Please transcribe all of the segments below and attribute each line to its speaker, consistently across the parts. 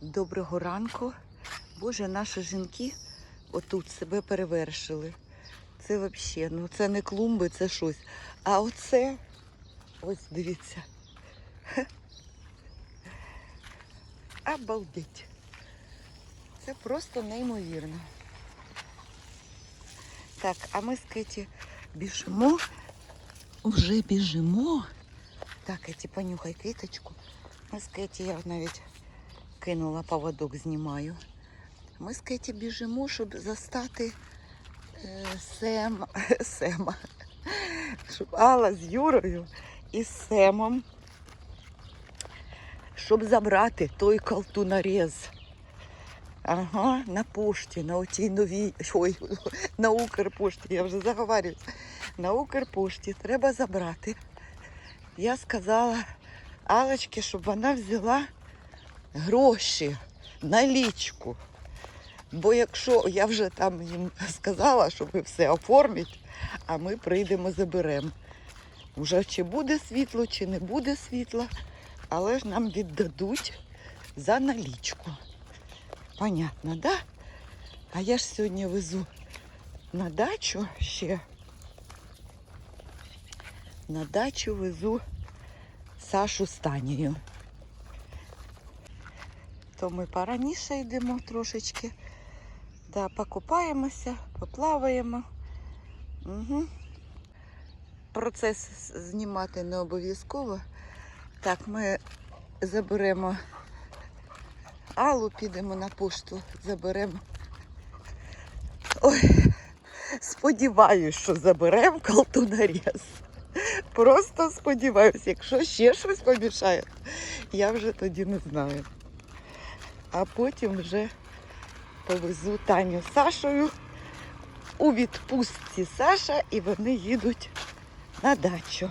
Speaker 1: Доброго ранку. Боже, наші жінки отут себе перевершили. Це взагалі, ну це не клумби, це щось. А оце, ось дивіться. Обалдеть. Це просто неймовірно. Так, а ми з Кеті біжимо. Вже біжимо. Так, Кеті, понюхай квіточку. Ми з Кеті, я навіть кинула поводок, знімаю. Ми з Кеті біжимо, щоб застати е, Сем, Сема. Щоб Алла з Юрою і Семом. Щоб забрати той колтунарез. Ага, на пошті, на отій новій, ой, на Укрпошті, я вже заговорююсь. На Укрпошті треба забрати. Я сказала Алочці, щоб вона взяла гроші, налічку. Бо якщо я вже там їм сказала, що ви все оформіть, а ми прийдемо, заберемо. Уже чи буде світло, чи не буде світла, але ж нам віддадуть за налічку. Понятно, да? А я ж сьогодні везу на дачу ще. На дачу везу Сашу з Танією. То ми пораніше йдемо трошечки. Да, покупаємося, поплаваємо. Угу. Процес знімати не обов'язково. Так, ми заберемо Аллу, підемо на пошту, заберемо. Ой, сподіваюсь, що заберемо колтунарез. Просто сподіваюсь, якщо ще щось помішає, я вже тоді не знаю. А потім вже повезу Таню з Сашою у відпустці Саша і вони їдуть на дачу.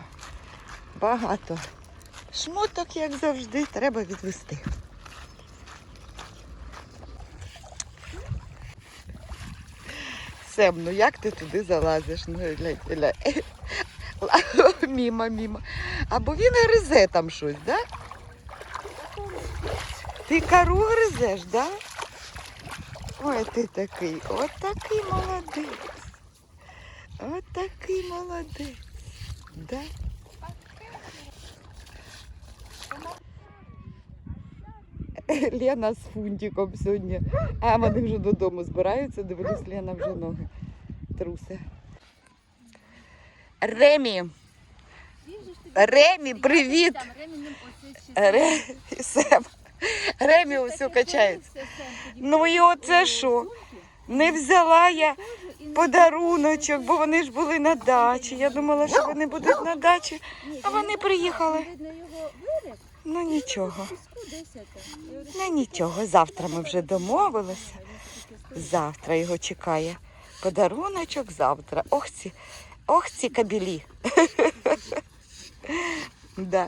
Speaker 1: Багато шмоток, як завжди, треба відвести. Сем, ну як ти туди залазиш? Ну, глянь, глянь. Мімо, мімо. Або він гризе там щось, да? Ти кору гризеш, да? Ой, ти такий, от такий молодець. От такий молодець. Да? Лена з фунтиком сьогодні. А вони вже додому збираються, дивлюсь, Лена вже ноги трусе. Ремі, Ремі, привіт! Ре... Сем. Ремі усе качається. Ну і оце що? Не взяла я подаруночок, бо вони ж були на дачі. Я думала, що вони будуть на дачі, а вони приїхали. Ну нічого. Ну нічого. Завтра ми вже домовилися. Завтра його чекає. Подаруночок завтра. Ох ці, ох ці кабілі. да.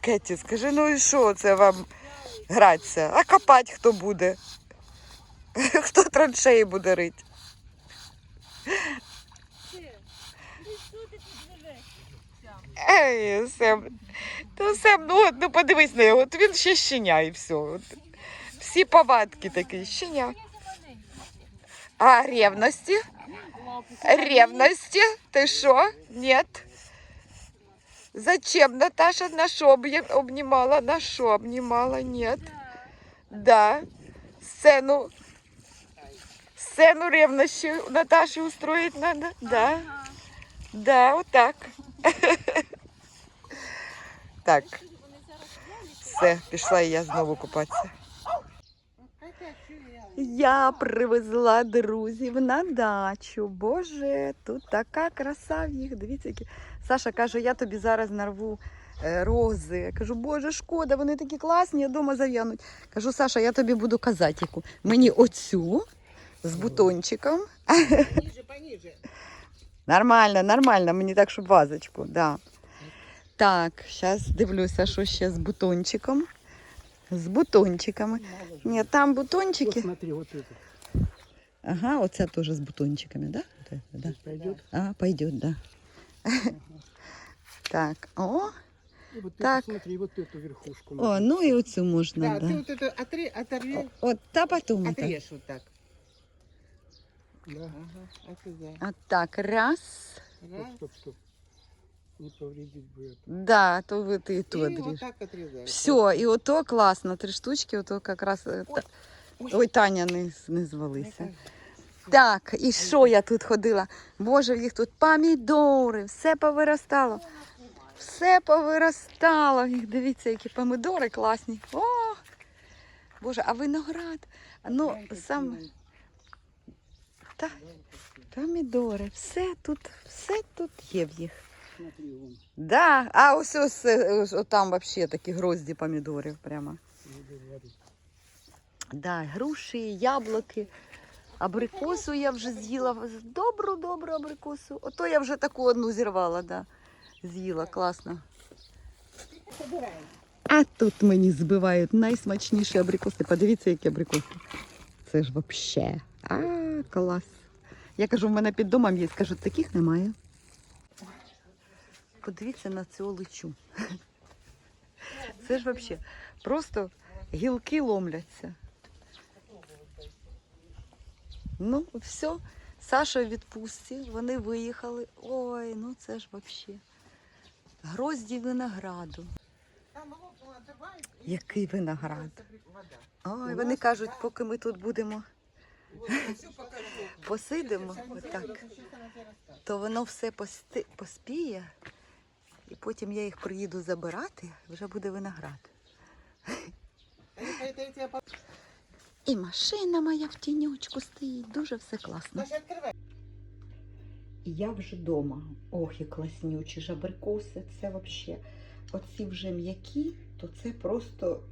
Speaker 1: Кеті, скажи, ну і що це вам гратися? А копати хто буде? Хто траншеї буде рити? Ей, Сем, то Сем, ну, от, ну подивись на його, от він ще щеня і все. От. Всі повадки такі, щеня. А ревності? Ревності? Ти що? Нет? Зачем Наташа на шо об'є- обнімала? На шо обнімала? Нет. Да. Сцену. Сцену ревності Наташи Наташі устроїть надо? Да. Да, отак. Так. Все, пішла і я знову купатися. Я привезла друзів на дачу. Боже, тут така краса в їх. Дивіться, які. Саша каже, я тобі зараз нарву е, рози. Я кажу, боже, шкода, вони такі класні, я вдома зав'януть. Кажу, Саша, я тобі буду казати, яку. Мені оцю з бутончиком.
Speaker 2: Пониже, пониже.
Speaker 1: Нормально, нормально, мені так, щоб вазочку, да. Так, зараз дивлюся, що ще з бутончиком. З бутончиками. Ні, там бутончики.
Speaker 2: Посмотри, вот это.
Speaker 1: Ага, оця теж з бутончиками, да? Вот это, да?
Speaker 2: Пойдет?
Speaker 1: Ага, пойдет, да. Так, о,
Speaker 3: И вот
Speaker 1: Так.
Speaker 3: это, смотри, вот эту верхушку.
Speaker 1: О,
Speaker 3: надо.
Speaker 1: ну і оцю можна,
Speaker 2: Да,
Speaker 1: да.
Speaker 2: ты вот это отри, оторви,
Speaker 1: От та потім. так.
Speaker 2: отрежь вот так.
Speaker 3: Да.
Speaker 2: Ага, оттуда.
Speaker 1: От так, раз.
Speaker 3: Стоп,
Speaker 2: Раз.
Speaker 3: стоп, стоп. Не повредить это.
Speaker 1: Да, то ви ти
Speaker 2: И
Speaker 1: ту
Speaker 2: вот
Speaker 1: одріж.
Speaker 2: так отрезаешь.
Speaker 1: Все, і ото класно. Три штучки, ото якраз. е, та-
Speaker 2: Ой.
Speaker 1: Ой, Таня не, не звалися. Так, і що я тут ходила? Боже, їх тут помідори, все повиростало. Все повиростало. Дивіться, які помідори класні. О! Боже, а виноград. Ну, сам та, помідори, все тут, все тут є в їх. Да, а ось ось, ось, ось там взагалі такі грозді помідорів прямо. Да, груші, яблуки. Абрикосу я вже з'їла. Добру, добру абрикосу. Ото я вже таку одну зірвала, да. З'їла, класно. А тут мені збивають найсмачніші абрикоси. Подивіться, які абрикоси. Це ж взагалі. А, клас. Я кажу, в мене під домом є. Кажуть, таких немає. Подивіться на цю личу. Це ж взагалі. Просто гілки ломляться. Ну, все. Саша в відпустці, вони виїхали. Ой, ну це ж взагалі. Грозді винограду. Який виноград. Ой, вони кажуть, поки ми тут будемо посидимо, отак, то воно все поспіє, і потім я їх приїду забирати, вже буде виноград.
Speaker 2: Это, это я тебя по-
Speaker 1: І машина моя в тіньочку стоїть, дуже все класно.
Speaker 2: Саша, открывай.
Speaker 1: І я вже вдома. Ох, і класнючі ж абрикоси, це взагалі. Оці вже м'які, то це просто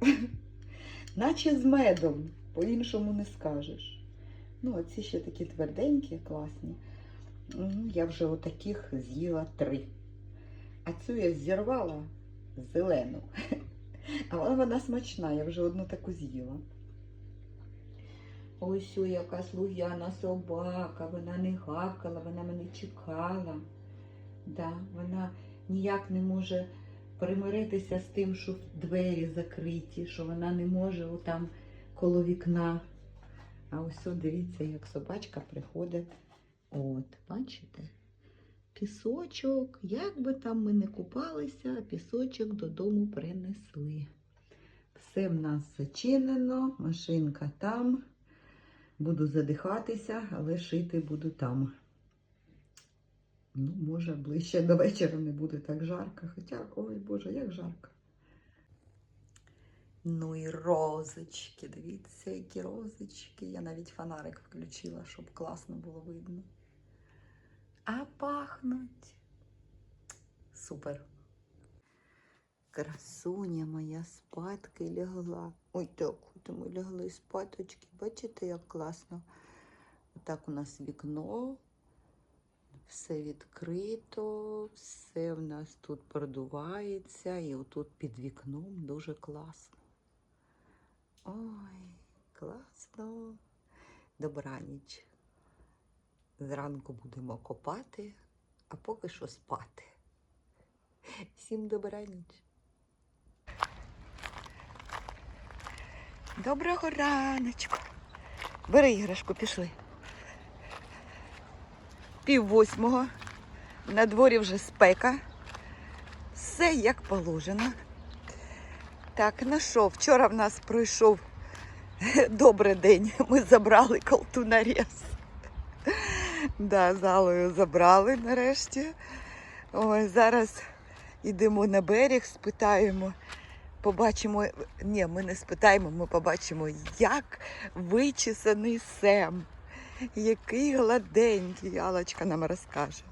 Speaker 1: наче з медом, по-іншому не скажеш. Ну, оці ще такі тверденькі, класні. М, Я вже отаких з'їла три. А цю я зірвала зелену. А вона, смачна, я вже одну таку з'їла. Ось о, яка слугяна собака, вона не гавкала, вона мене чекала. Да, вона ніяк не може примиритися з тим, що двері закриті, що вона не може отам коло вікна. А ось дивіться, як собачка приходить. От, бачите? Пісочок, як би там ми не купалися, пісочок додому принесли. Все в нас зачинено, машинка там. Буду задихатися, але шити буду там. Ну, може, ближче до вечора не буде так жарко. Хоча, ой Боже, як жарко. Ну і розочки. Дивіться, які розочки. Я навіть фонарик включила, щоб класно було видно. А пахнуть. Супер. Красуня моя спадки лягла. Ой, так, от ми лягли спаточки. Бачите, як класно. Отак у нас вікно. Все відкрито, все в нас тут продувається, і отут під вікном дуже класно. Ой, класно. Добраніч. Зранку будемо копати, а поки що спати. Всім добраніч. Доброго раночку. Бери іграшку, пішли. Пів восьмого. На дворі вже спека. Все як положено. Так, ну що, вчора в нас пройшов добрий день. Ми забрали колтунарез. Да, залою забрали нарешті. Ой, зараз йдемо на берег, спитаємо, побачимо. Ні, ми не спитаємо, ми побачимо, як вичесаний сем. Який гладенький, Алочка нам розкаже.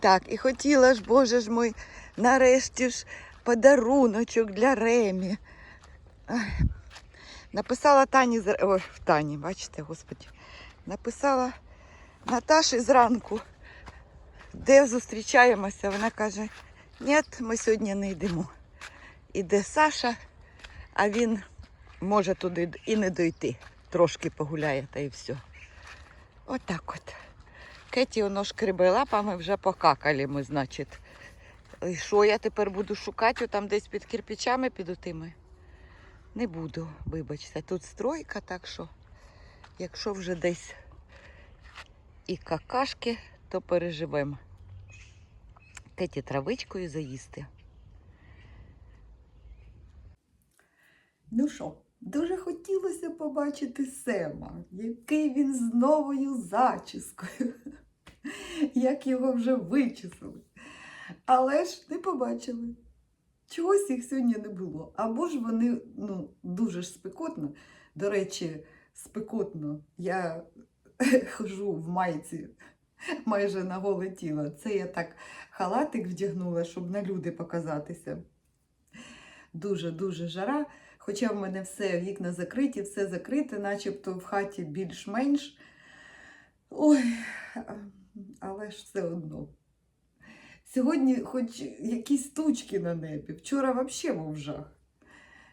Speaker 1: Так, і хотіла ж, Боже ж мой, нарешті ж подаруночок для Ремі. Написала Тані, ой, Тані, бачите, господі. Написала Наташі зранку, де зустрічаємося. Вона каже, ні, ми сьогодні не йдемо. Іде Саша, а він може туди і не дойти. Трошки погуляє та і все. Отак от. Кеті воно шкребе лапами вже покакали ми, значить. І що я тепер буду шукати там десь під кирпичами під отими? Не буду, вибачте. Тут стройка, так що, якщо вже десь і какашки, то переживемо. Кеті травичкою заїсти. Ну що, дуже хотілося побачити Сема, який він з новою зачіскою, як його вже вичесали. Але ж не побачили. Чогось їх сьогодні не було. Або ж вони ну, дуже ж спекотно. До речі, спекотно. Я хожу в майці майже на голе тіло. Це я так халатик вдягнула, щоб на люди показатися. Дуже-дуже жара. Хоча в мене все, вікна закриті, все закрите, начебто в хаті більш-менш. Ой, але ж все одно. Сьогодні хоч якісь тучки на небі. Вчора взагалі був жах.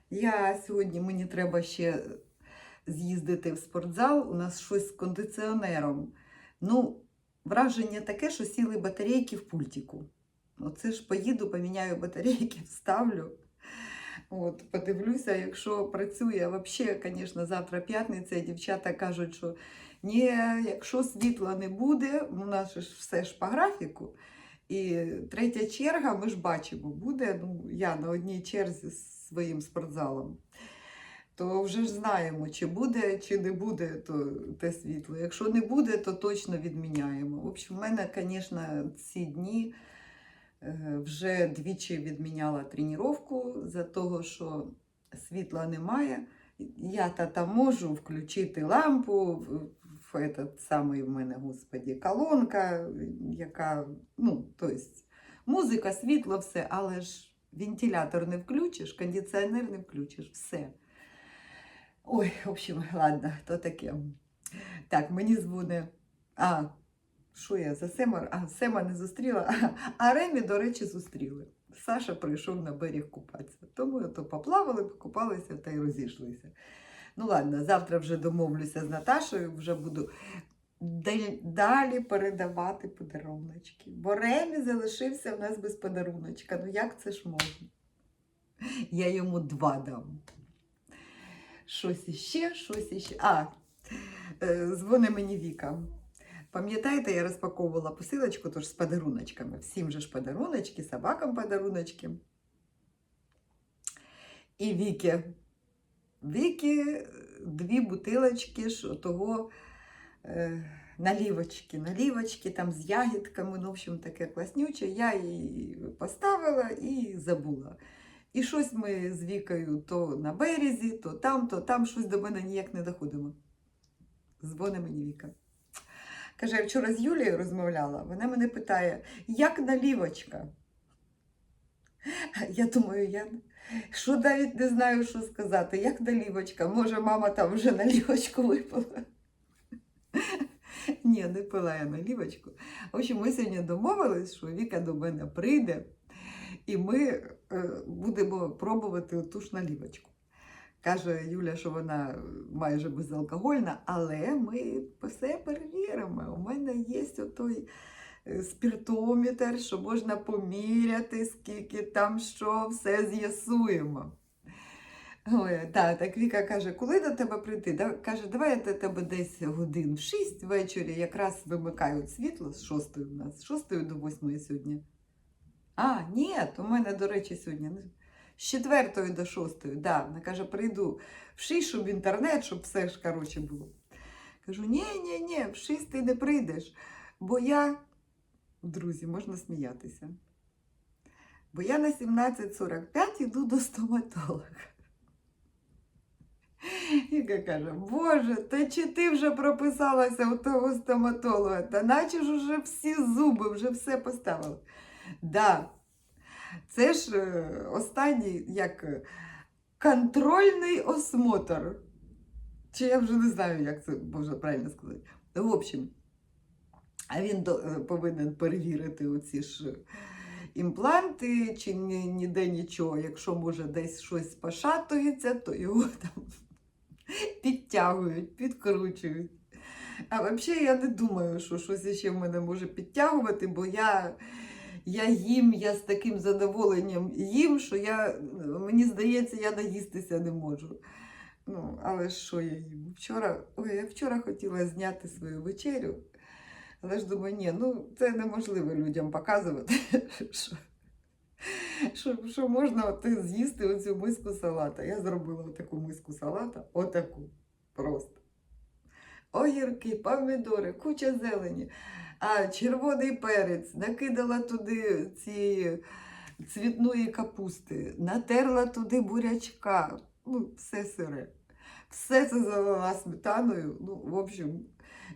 Speaker 1: Я сьогодні мені треба ще з'їздити в спортзал. У нас щось з кондиціонером. Ну, враження таке, що сіли батарейки в пультику. Оце ж поїду, поміняю батарейки, вставлю. От, подивлюся, якщо працює, взагалі, звісно, завтра п'ятниця, дівчата кажуть, що ні, якщо світла не буде, у нас ж все ж по графіку. І третя черга, ми ж бачимо, буде. Ну, я на одній черзі з своїм спортзалом. То вже ж знаємо, чи буде, чи не буде то, те світло. Якщо не буде, то точно відміняємо. В общем, в мене, звісно, ці дні е, вже двічі відміняла тренування за того, що світла немає. Я та та можу включити лампу, в- этот самий в мене, господі, колонка, яка, ну, то есть, музика, світло, все, але ж вентилятор не включиш, кондиціонер не включиш, все. Ой, в общем, ладно, то таке. Так, мені дзвони. А, що я за Сема? А, Сема не зустріла. А Ремі, до речі, зустріли. Саша прийшов на берег купатися. Тому то поплавали, покупалися та й розійшлися. Ну ладно, завтра вже домовлюся з Наташою, вже буду далі- передавати подаруночки. Бо Ремі залишився в нас без подаруночка. Ну як це ж можна? Я йому два дам. Щось іще, щось іще. А, е, дзвони мені Віка. Пам'ятаєте, я розпаковувала посилочку тож з подаруночками. Всім же ж подаруночки, собакам подаруночки. І Віки. Віки дві бутилочки ж того е, налівочки. Налівочки там з ягідками, ну, в общем, таке класнюче. Я її поставила і забула. І щось ми з Вікою то на березі, то там, то там щось до мене ніяк не доходимо. Дзвони мені Віка. Каже, я вчора з Юлією розмовляла, вона мене питає, як налівочка? Я думаю, я що навіть не знаю, що сказати. Як налівочка? Може, мама там вже налівочку випила? Ні, не пила я налівочку. В общем, ми сьогодні домовились, що Віка до мене прийде, і ми е, будемо пробувати ту ж налівочку. Каже Юля, що вона майже безалкогольна, але ми все перевіримо. У мене є отой е, спіртометр, що можна поміряти, скільки там що, все з'ясуємо. Ой, так, так Віка каже, коли до тебе прийти? Да, каже, давай я до тебе десь годин в 6 ввечері якраз вимикають світло з 6 у нас, з 6 до 8 сьогодні. А, ні, у мене, до речі, сьогодні з 4 до 6. Да. Вона каже, прийду в 6, щоб інтернет, щоб все ж коротше було. Кажу, ні, ні, ні, в 6 ти не прийдеш, бо я, друзі, можна сміятися. Бо я на 17.45 йду до стоматолога. Іка каже, Боже, та чи ти вже прописалася у того стоматолога? Та наче ж уже всі зуби, вже все поставили. Да, це ж е, останній як е, контрольний осмотр. Чи я вже не знаю, як це можна правильно сказати. В общем, а він е, повинен перевірити оці ж імпланти, чи ні, ніде нічого. Якщо може десь щось пошатується, то його там підтягують, підкручують. А взагалі я не думаю, що щось ще в мене може підтягувати, бо я Я їм, я з таким задоволенням їм, що я, мені здається, я наїстися не можу. Ну, але що я їм? Вчора, ой, я вчора хотіла зняти свою вечерю, але ж думаю, ні, ну це неможливо людям показувати, що, що, що можна от з'їсти оцю миску салата. Я зробила таку миску салата, отаку просто. Огірки, помідори, куча зелені, а червоний перець, накидала туди ці цвітної капусти, натерла туди бурячка, ну, все сире. Все це залила сметаною. Ну, в общем,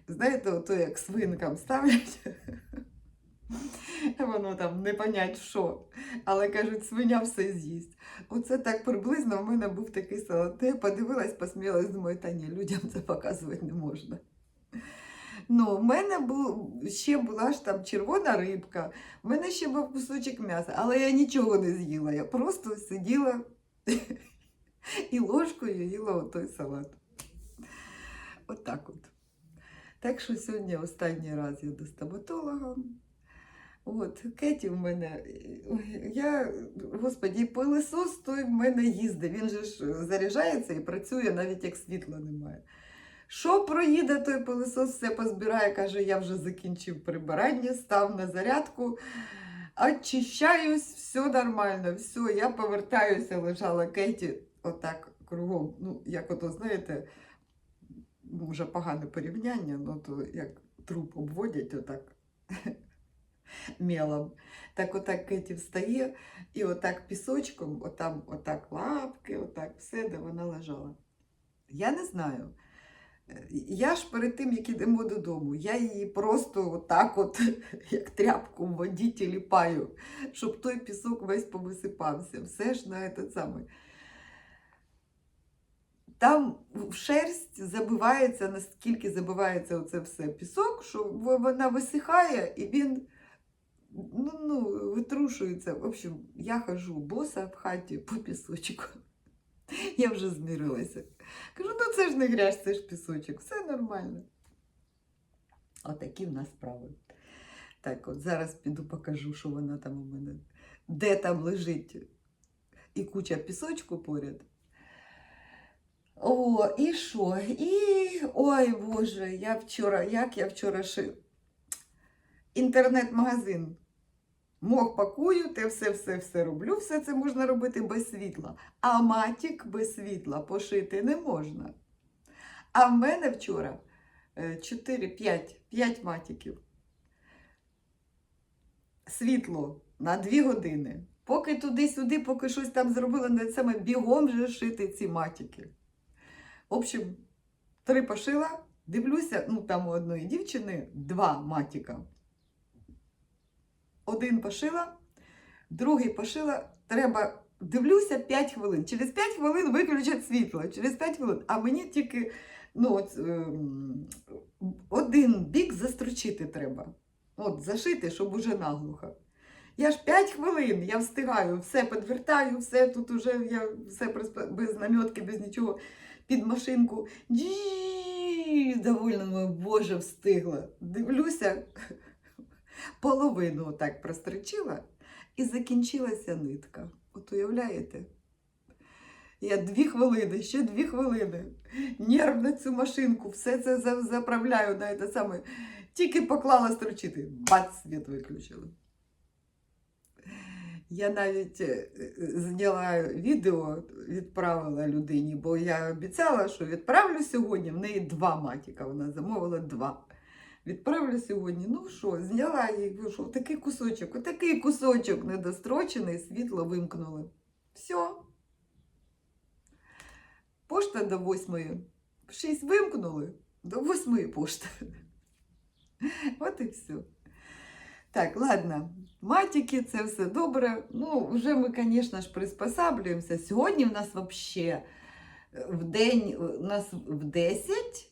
Speaker 1: знаєте, ото як свинкам ставлять. Воно там не понять що. Але кажуть, свиня все з'їсть. Оце так приблизно в мене був такий салат. Я подивилась, посміялась, думаю, та ні, людям це показувати не можна. Ну, в мене був, ще була ж там червона рибка, в мене ще був кусочок м'яса, але я нічого не з'їла. Я просто сиділа і ложкою їла отой салат. Отак от. Так що сьогодні останній раз я до стоматолога. От, Кеті в мене, я, господі, пилисос той в мене їздить. Він же ж заряджається і працює, навіть як світла немає. Що проїде той пилисос, все позбирає, каже, я вже закінчив прибирання, став на зарядку, очищаюсь, все нормально, все, я повертаюся, лежала Кеті отак кругом. Ну, як ото, знаєте, може погане порівняння, ну то як труп обводять отак мелом. Так отак Кеті встає і отак пісочком, отам, отак лапки, отак все, де вона лежала. Я не знаю. Е, Я ж перед тим, як ідемо додому, я її просто отак, от, як тряпку в воді тіліпаю, щоб той пісок весь повисипався. Все ж на этот самий. Там шерсть забивається, наскільки забивається оце все пісок, що вона висихає і він ну, ну, витрушується. В общем, я хожу боса в хаті по пісочку. Я вже змірилася. Кажу, ну це ж не грязь, це ж пісочок, все нормально. Отакі в нас справи. Так, от зараз піду покажу, що вона там у мене, де там лежить і куча пісочку поряд. О, і що? І ой Боже, я вчора, як я вчора ши... Інтернет-магазин. Мог пакую, те все-все-все роблю. Все це можна робити без світла. А матік без світла пошити не можна. А в мене вчора 4, 5, 5 матіків. Світло на 2 години. Поки туди-сюди, поки щось там зробила, не саме бігом вже шити ці матіки. В общем, три пошила, дивлюся, ну там у одної дівчини два матіка. Один пошила, другий пошила, треба, дивлюся 5 хвилин. Через 5 хвилин виключать світло, через 5 хвилин, а мені тільки ну, от, ем, один бік застрочити треба. От, зашити, щоб уже наглухо. Я ж 5 хвилин, я встигаю, все підвертаю, все тут уже я все без, намітки, без нічого під машинку. Джі, довольно, боже, встигла. Дивлюся, половину отак прострочила і закінчилася нитка. От уявляєте? Я дві хвилини, ще дві хвилини. Нерв на цю машинку, все це заправляю на те саме. Тільки поклала строчити, бац, світ виключили. Я навіть е, зняла відео, відправила людині, бо я обіцяла, що відправлю сьогодні. В неї два матіка, вона замовила два. Відправлю сьогодні. Ну що, зняла ну що, такий кусочок, отакий кусочок недострочений, світло вимкнули. Все. Пошта до восьмої. Шість вимкнули, до восьмої пошта. От і все. Так, ладно. Матики, це все добре. Ну, вже ми, звісно ж, приспосаблюємося. Сьогодні в нас взагалі в день у нас в 10.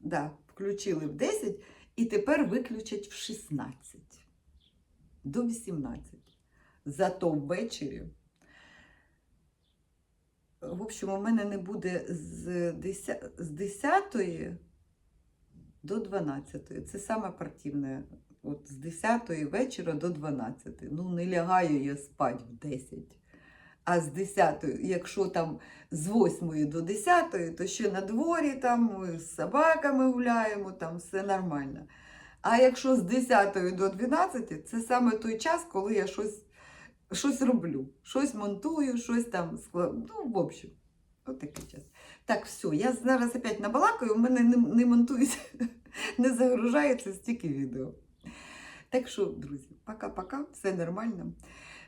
Speaker 1: Да, включили в 10 і тепер виключать в 16 до 18. Зато ввечері. В общем, у мене не буде з 10, з 10 до 12. Це саме партійне От з 10 вечора до 12. Ну, не лягаю я спать в 10. А з 10, якщо там з 8 до 10, то ще на дворі там ми з собаками гуляємо, там все нормально. А якщо з 10 до 12, це саме той час, коли я щось, щось роблю, щось монтую, щось там складаю. Ну, в общем, от час. Так, все, я зараз опять набалакаю, у мене не, не монтується, не загружається стільки відео. Так що, друзі, пока-пока, все нормально.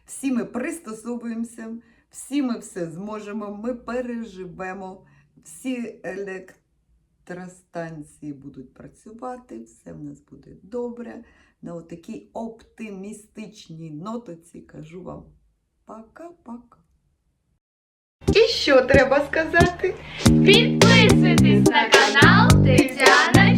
Speaker 1: Всі ми пристосовуємося, всі ми все зможемо, ми переживемо, всі електростанції будуть працювати, все в нас буде добре. На отакій оптимістичній нотоці кажу вам пока-пока. І що треба сказати?
Speaker 4: Підписуйтесь на канал Тетяна